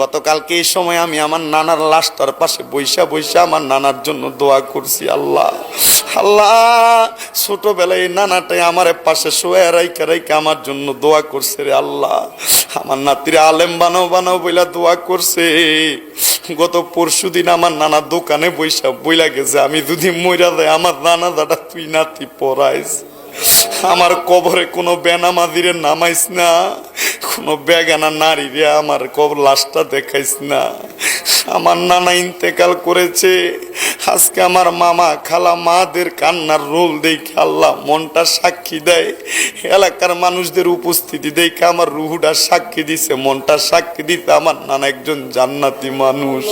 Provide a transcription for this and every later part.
গতকালকে এই সময় আমি আমার নানার লাশটার পাশে বৈশা বৈশা আমার নানার জন্য দোয়া করছি, আল্লাহ। আল্লাহ, ছোটবেলায় এই নানাটাই আমার পাশে শোয়া রাইকা রাইকা আমার জন্য দোয়া করছে রে আল্লাহ। আমার নাতিরা আলেম বানাও বানাও বইলা দোয়া করছে। গত পরশু দিন আমার নানা দোকানে বৈশা বইলা গেছে, আমি যদি মইরা দেয় আমার নানা দাদা তুই নাতি পড়াইস আমার কবরে কোনো বেনামাদিরে নামাইস না। কোনো বেগানা নারী রে আমার কবর লাশটা দেখাইস না। আমার নানা ইন্তেকাল করেছে। আজকে আমার মামা খালা মাদের কান্নার রোল দেখে আল্লাহ মনটা সাক্ষী দেয়। এলাকার মানুষদের উপস্থিতি দেখে আমার রুহুটা সাক্ষী দিছে, মনটা সাক্ষী দিতে আমার নানা একজন জান্নাতি মানুষ।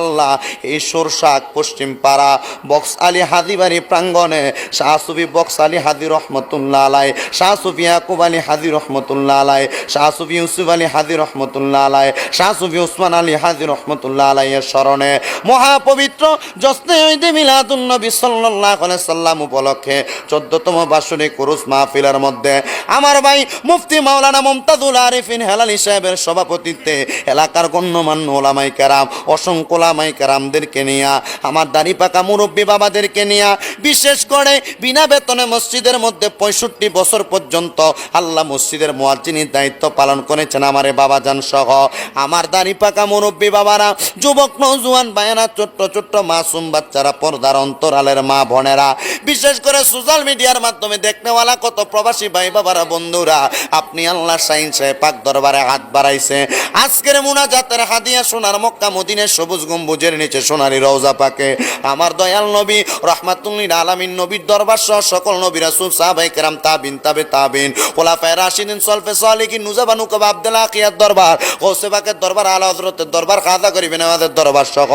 আল্লাহ, এই সরষাক পশ্চিম পাড়া বক্স আলী হাদিবাড়ি প্রাঙ্গণে। শাহসুফি বক্স আলী হাদি রহমতুল্লাহ আলাই শাহসুফি ইয়াকুব আলী হাদি রহমতুল্লাহ আলাই শাহসুফি ইউসুফ আলী হাদি রহমতুল্লাহ আলাই শাহসুফি উসমান আলী হাদি রহমতুল্লাহ আলাইয়ের স্মরণে। মহাপবিত্র জসনে ঈদে মিলাদুন নবী সাল্লাল্লাহু আলাইহি সাল্লাম উপলক্ষে 14তম বার্ষিক কুরুস মাহফিলের মধ্যে আমার ভাই মুফতি মাওলানা মুমতাজুল আরিফিন হেলালি সাহেবের সভাপতিত্বে এলাকার গণ্যমান্য ওলামাই কেরাম অসংখ্য ওলামাই কেরামদেরকে নিয়ে, আমার দাড়ি পাকা মুরব্বী বাবাদেরকে নিয়ে, বিশেষ করে বিনা বেতনে মসজিদের মধ্যে পঁয়ষট্টি বছর পর্যন্ত আল্লাহ মসজিদের মোয়াজ্জিনের দায়িত্ব পালন করেছেন আমারে বাবাজান সহ। আমার দাড়ি পাকা মুরব্বী বাবারা, যুবক নজুয়ান বায়না ছোট্ট ছোট্ট মাসুম বাচ্চারা, পর্দার অন্তরালের মা বোনেরা, বিশেষ করে সোশ্যাল মিডিয়ার মাধ্যমে দেখনেওয়ালা কত প্রবাসী ভাই বাবারা, বন্ধুরা, আপনি আল্লাহ সাইন সাহেব পাক দরবারে হাত বাড়াইছে। আজকের মুনাজাতের হাদিয়া সোনার মক্কা মদিনের সবুজ গম্বুজের নিচে সোনারি রওজা পাকে। আমার দয়াল নবী রহমাতুল্লিন আলামিন নবীর দরবার সহ সকল নবী রাসূল, সাহাবায়ে কেরাম, তাবিন, তাবে তাবিন, খোলাফায়ে রাশিদিন, সলফে সালিকিন নুজাবানু কব আব্দুল আকিয়ার দরবার, গৌসে পাকের দরবার, আলা হযরতের দরবার, খাজা করিবেন আমাদের দরবার সহ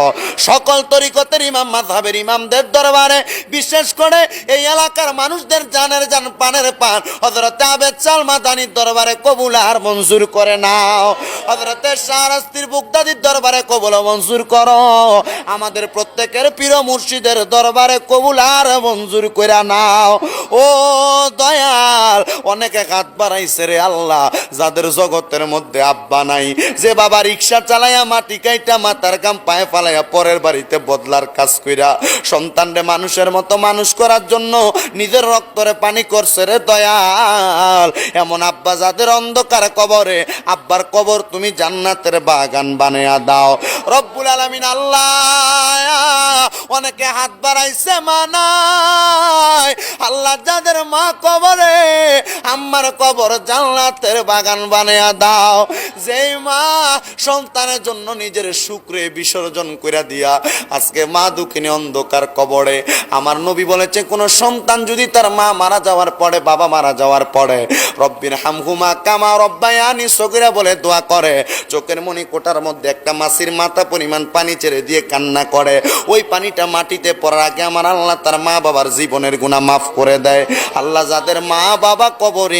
সকল তরিকতের ইমাম, মাযহাবের ইমামদের দরবারে, বিশেষ করে এই এলাকার মানুষদের জানের জান, পানের পান, হযরত আবেদ সালমা দানির দরবারে কবুল আর মঞ্জুর করে নাও। হযরতের শাহরাস্তির বুগদাদির দরবারে কবুল মঞ্জুর করো। আমাদের প্রত্যেকের প্রিয় মুর্শিদের দরবারে কবুল আর মঞ্জুর করে নাও। ও দয়াল, অনেকে হাত বাড়াইছে রে আল্লাহ, যাদের জগতের মধ্যে আব্বা নাই। যে বাবা রিক্সা চালাইয়া মাটি কাইটা মাথার কাম পায়ে ফালাইয়া পরের বাড়িতে বদলার কাজ কইরা, সন্তানরে মানুষের মতো মানুষ করার জন্য নিজের রক্তরে পানি করছে রে দয়াল। এমন আব্বা যাদের অন্ধকার কবরে, আব্বার কবর তুমি জান্নাতের বাগান বানিয়ে দাও। রব্বুল আলামিন আল্লাহ। অনেকে হাত বাড়াইছে মানায়। আল্লাহ যাদের মা কবরে আমার কবর জান্নাতের বাগান বানিয়ে দাও। যেই মা সন্তানের জন্য নিজের শুক্রে বিসর্জন করে দিয়া, আজকে মা দুঃখিনী অন্ধকার কবরে। আমার নবী বলেছে, কোন সন্তান যদি তার মা মারা যাওয়ার পরে, বাবা মারা যাওয়ার পরে, রব্বির হামহুমা কামা রব্বায়ানি সগিরা বলে দোয়া করে। চোখের মনি কোটার মধ্যে একটা মাসির মাথা পরিমাণ পানি ছেড়ে দিয়ে কান্না করে। ওই পানিটা মাটিতে পড়ার আগে আমার আল্লাহ তার মা বাবার জীবনের গুণা মাফ করে দেয়। আল্লাহ যাদের মা বাবা কবরে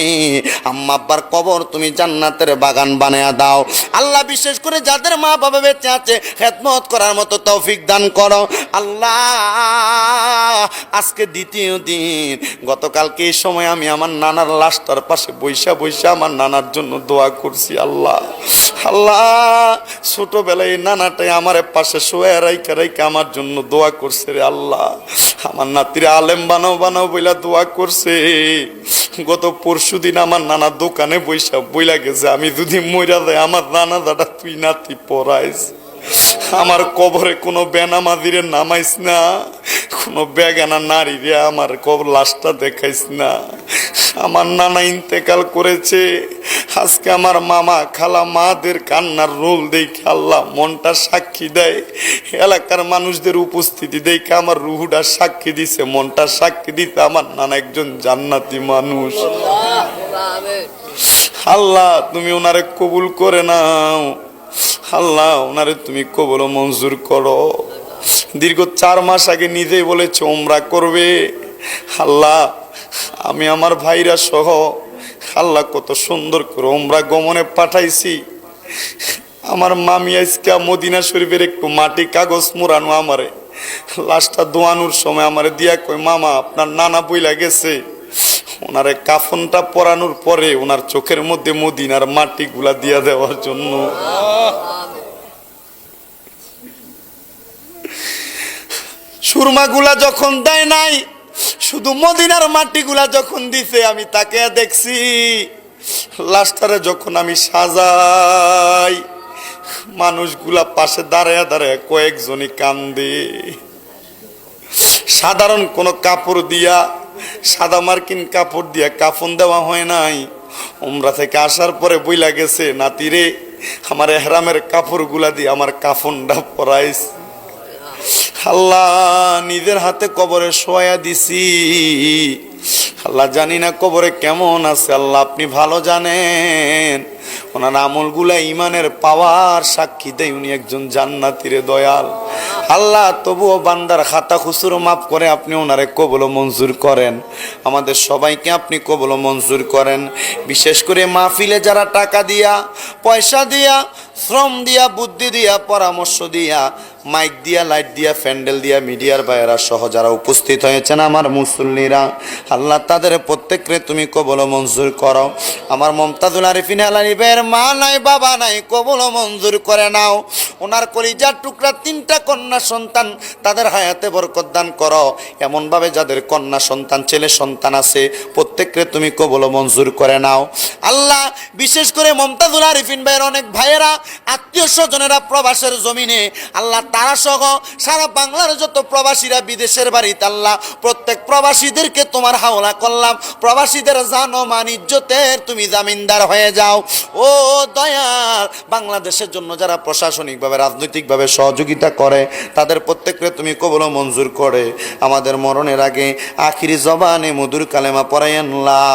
আম্মা আব্বার কবর তুমি জান্নাতের বাগান বানিয়ে দাও। আল্লাহ বিশেষ করে যাদের মা বাবা বেঁচে আছে, খেদমত করার মতো তৌফিক দান করো। আল্লাহ, আজকে দ্বিতীয় দিন। গতকালকে এই সময় আমি আমার নানার লাশটার পাশে বৈশা বৈশা আমার নানার জন্য দোয়া করছি, আল্লাহ। আল্লাহ, ছোটবেলায় নানাটাই আমার পাশে শোয়া রাইকা রাইকা আমার জন্য দোয়া করছে রে আল্লাহ। আমার নাতিরা আলেম বানাও বানাও বইলা দোয়া করছে। গত পরশু দিন আমার নানা দোকানে বৈশা বইলা গেছে, আমি যদি মইরা দেয় আমার নানা দাদা তুই নাতি পড়াইস। আমার কবরে কোনো বেনামাদিরে নামাইস না, কোনো বেগানা নারী রে আমার কবর লাশটা দেখাইস না। আমার নানা ইন্তেকাল করেছে। আজকে আমার মামা খালা মাদের কান্নার রোল দেখে আল্লাহ মনটা সাক্ষী দেয়। এলাকার মানুষদের উপস্থিতি দেখে আমার রুহুটা সাক্ষী দিছে, মনটা সাক্ষী দিতে আমার নানা একজন জান্নাতি মানুষ। আল্লাহ, তুমি ওনারে কবুল করে নাও। আল্লাহ, ওনারে তুমি কবল মঞ্জুর করো। দীর্ঘ চার মাস আগে নিজেই বলেছে, ওমরা করবে। আল্লাহ, আমি আমার ভাইরা সহ আল্লাহ কত সুন্দর করে ওমরা গমনে পাঠাইছি। আমার মামি আজকে মদিনা শরীফের একটু মাটি কাগজ মোড়ানো আমারে। লাশটা দোয়ানোর সময় আমারে দিয়া কই মামা, আপনার নানা বইলা গেছে। ওনারে কাফনটা পরানোর পরে ওনার চোখের মধ্যে মদিনার মাটিগুলা দিয়া দেওয়ার জন্য। সুরমাগুলা যখন দেয় নাই শুধু মদিনার মাটিগুলা যখন দিছে, আমি তাকে দেখছি। লাস্টারে যখন আমি সাজাই, মানুষগুলা পাশে দাঁড়ায় দাঁড়ায় কয়েকজনই কান্দে। সাধারণ কোনো কাপড় দিয়া, সাদা মার্কিন কাপড় দিয়া কাফন দেওয়া হয় নাই। উমরা থেকে আসার পরে বইলা গেছে, নাতিরে, আমার এহরামের কাপড়গুলা দিয়ে আমার কাফনটা পরাইস। আল্লাহ নিজের হাতে কবরে শোয়া দিছি। আল্লাহ জানি না কবরে কেমন আছে, আল্লাহ আপনি ভালো জানেন। ওনার আমলগুলা ইমানের পাওয়ার সাক্ষী দেয়, উনি একজন জান্নাতিরে দয়াল। আল্লাহ তবুও বান্দার খাতা খুচুরো মাফ করে আপনি ওনারে কবল মঞ্জুর করেন। আমাদের সবাইকে আপনি কবল মঞ্জুর করেন। বিশেষ করে মাহফিলে যারা টাকা দিয়া, পয়সা দিয়া, শ্রম দিয়া, বুদ্ধি দিয়া, পরামর্শ দিয়া, মাইক দিয়া, লাইট দিয়া প্যান্ডেল দিয়া, মিডিয়ার বাইরা সহ যারা উপস্থিত হয়েছেন আমার মুসল্লিরা, আল্লাহ তাদের প্রত্যেককে তুমি কবল মঞ্জুর করো। আমার মমতাজুল আরিফিন আলারিফের মা নাই, বাবা নাই, কবল মঞ্জুর করে নাও। ওনার কলিজার টুকরা তিনটা কন্যা সন্তান তাদের হায়াতে বরকত দান করো। এমনভাবে যাদের কন্যা সন্তান, ছেলে সন্তান আছে, প্রত্যেককে তুমি কবল মঞ্জুর করে নাও। আল্লাহ, বিশেষ করে মমতাজুল আরিফিন ভাইয়ের অনেক ভাইয়েরা, আত্মীয় স্বজনেরা প্রবাসের জমিনে, আল্লাহ তারা সহ সারা বাংলার যত প্রবাসীরা বিদেশের বাড়িতে, আল্লাহ প্রত্যেক প্রবাসীদেরকে তোমার হাওলা করলাম। প্রবাসীদের জানো মান ইজ্জতের তুমি জামিনদার হয়ে যাও। ও দয়াল, বাংলাদেশের জন্য যারা প্রশাসনিকভাবে রাজনৈতিকভাবে সহযোগিতা করে, তাদের প্রত্যেককে তুমি কবল মঞ্জুর করে। আমাদের মরণের আগে আখিরি জবানে মধুর কালেমা পড়াইন লা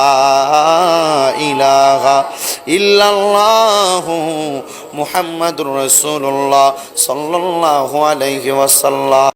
ইলাহা ইল্লাল্লাহু মুহাম্মাদুর রাসূলুল্লাহ সাল্লাল্লাহু আলাইহি